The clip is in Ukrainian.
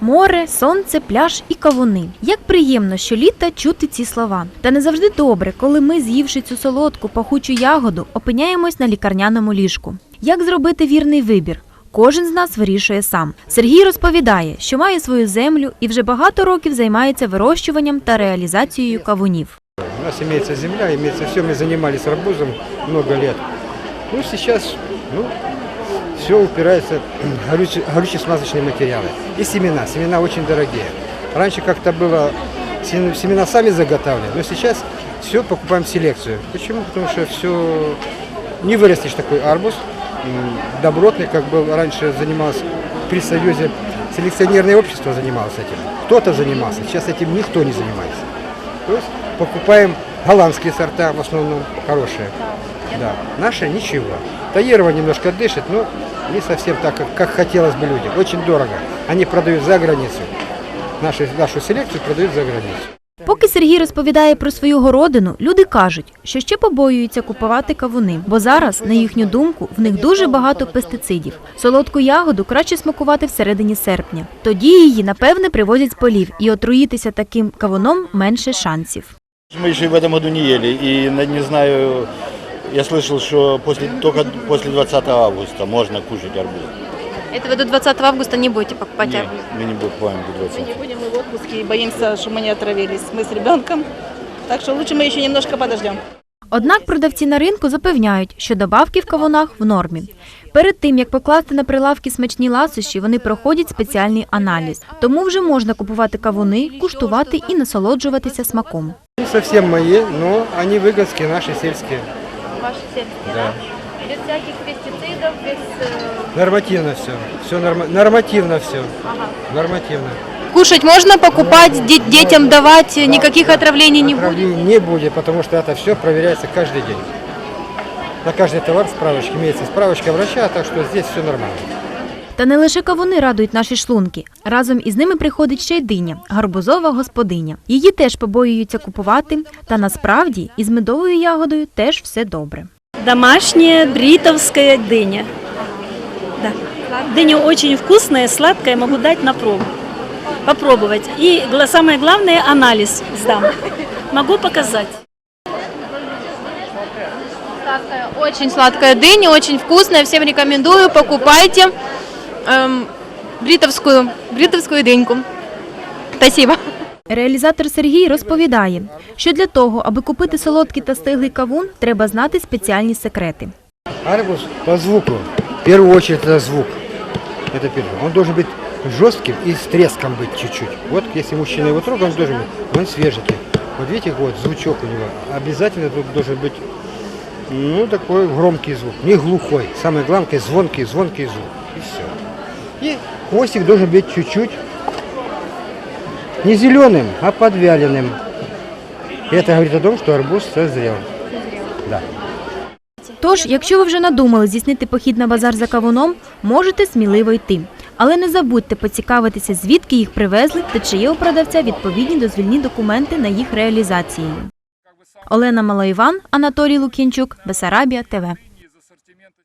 Море, сонце, пляж і кавуни. Як приємно щоліта чути ці слова. Та не завжди добре, коли ми, з'ївши цю солодку пахучу ягоду, опиняємось на лікарняному ліжку. Як зробити вірний вибір? Кожен з нас вирішує сам. Сергій розповідає, що має свою землю і вже багато років займається вирощуванням та реалізацією кавунів. У нас имеется земля, имеется все, мы занимались арбузом много лет. Ну, сейчас, ну, все упирается в горюче- горюче-смазочные материалы. И семена. Семена очень дорогие. Раньше как-то было, сем- семена сами заготавливали, но сейчас все покупаем селекцию. Почему? Потому что все, не вырастешь такой арбуз, добротный, как был раньше занимался при Союзе, селекционерное общество занималось этим. Кто-то занимался, сейчас этим никто не занимается. То есть покупаем голландские сорта, в основном хорошие. Да. Наши ничего. Таирова немножко дышит, но не совсем так, как, как хотелось бы людям. Очень дорого. Они продают за границу. Нашу, нашу селекцию продают за границу. Поки Сергій розповідає про свою городину, люди кажуть, що ще побоюються купувати кавуни, бо зараз, на їхню думку, в них дуже багато пестицидів. Солодку ягоду краще смакувати всередині серпня. Тоді її, напевне, привозять з полів, і отруїтися таким кавуном менше шансів. Мы еще в этом году не ели, и на- не знаю, я слышал, что после, только после 20 августа можно кушать арбуз. Это вы до 20 августа не будете покупать Нет, арбуз? мы не покупаем до 20. Мы не будем мы в отпуске и боимся, что мы не отравились. Мы с ребенком. Так что лучше мы еще немножко подождем. Однак продавці на ринку запевняють, що добавки в кавунах в нормі. Перед тим як покласти на прилавки смачні ласощі, вони проходять спеціальний аналіз. Тому вже можна купувати кавуни, куштувати і насолоджуватися смаком. Не совсем мои, но они выгодские, наши сельские. Ваши сельские, Да. Без всяких пестицидов, без... э, Нормативно все. Все нормативно все. Нормативно. Кушать можно, покупать, де- детям давать, никаких отравлений не будет? Отравлений не будет, потому что это все проверяется каждый день. На каждый товар справочки имеется справочка врача, так что здесь все нормально. Та не лише кавуни радують наші шлунки. Разом із ними приходить ще й диня, гарбузова господиня. Її теж побоюються купувати, та насправді із медовою ягодою теж все добре. Домашняя бритовская дыня. Да. Дыня очень вкусная, сладкая, могу дать на пробу. Попробовать. И гла- самое главное, анализ сдам. Могу показать. Сладкая, очень сладкая дыня, очень вкусная, всем рекомендую, покупайте эм, бритовскую, бритовскую дыньку. Спасибо. Реалізатор Сергій розповідає, що для того, аби купити солодкий та стиглий кавун, треба знати спеціальні секрети. Арбуз по звуку. В первую очередь это звук. Это первое. Он должен быть жестким и с треском быть чуть-чуть. Вот если мужчина его трогает, он должен быть, он свеженький. Вот видите, вот звучок у него. Обязательно тут должен быть, ну, такой громкий звук. Не глухой. Самое главное, звонкий, звонкий звук. И все. И хвостик должен быть чуть-чуть не зеленым, а подвяленным. И это говорит о том, что арбуз созрел. Да. Тож, якщо ви вже надумали здійснити похід на базар за кавуном, можете сміливо йти. Але не забудьте поцікавитися, звідки їх привезли та чи є у продавця відповідні дозвільні документи на їх реалізацію. Олена Малоїван, Анатолій Лук'янчук, Бесарабія ТВ.